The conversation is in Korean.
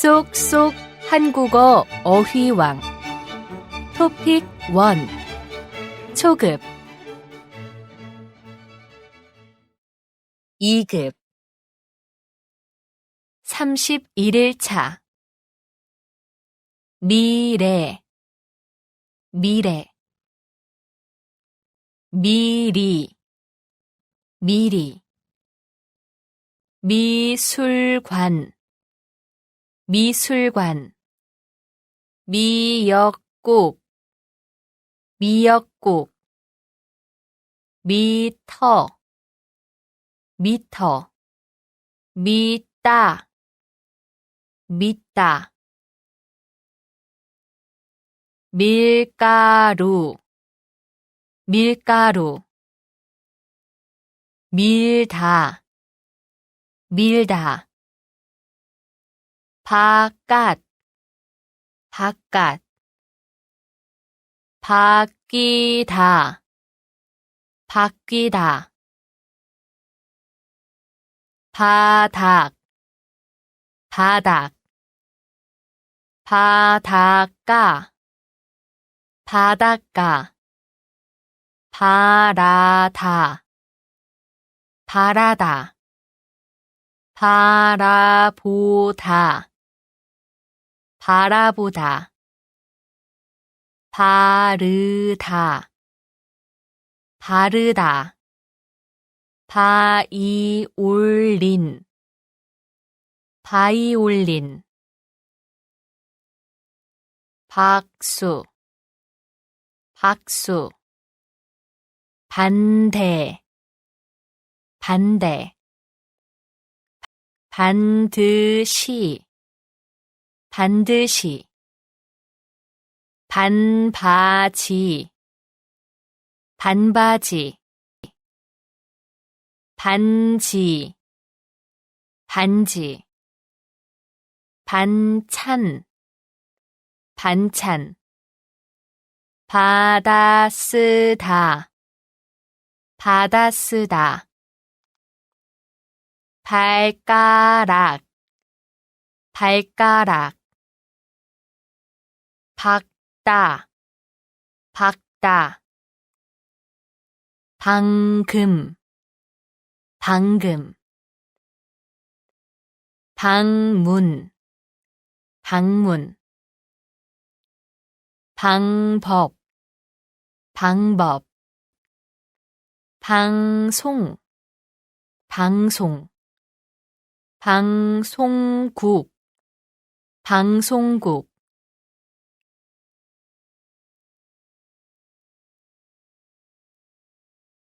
쏙쏙 한국어 어휘왕. 토픽 1 초급. 2급. 31일차. 미래. 미래. 미리. 미리. 미술관 미술관 미역국 미역국 미터 미터 미따 미따 밀가루 밀가루 밀다 밀다 바깥 바깥 바뀌다 바뀌다 바닥 바닥 바닷가 바닷가 바라다 바라다 바라보다 바라보다. 바르다. 바르다. 바이올린. 바이올린. 박수. 박수. 반대. 반대. 반드시 반드시. 반바지. 반바지. 반지. 반지. 반찬. 반찬. 받아 쓰다. 받아 쓰다. 발가락. 발가락 박다. 박다. 방금. 방금. 방문. 방문. 방법. 방법. 방송. 방송. 방송국. 방송국